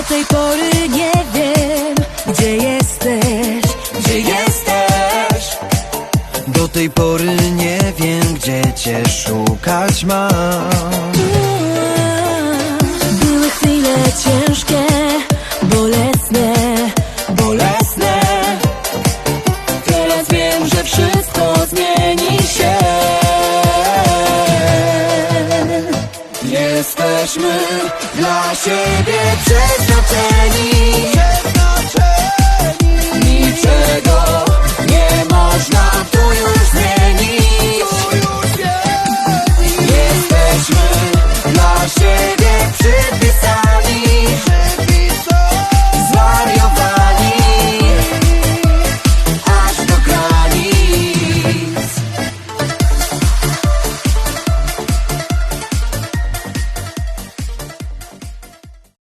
Do tej pory nie wiem, gdzie jesteś, gdzie jesteś. Do tej pory nie wiem, gdzie cię szukać mam. Były chwile ciężkie, bolesne, bolesne. Teraz wiem, że wszystko. jesteśmy dla siebie przeznaczeni. Niczego nie można tu już zmienić. Jesteśmy dla siebie przypisani.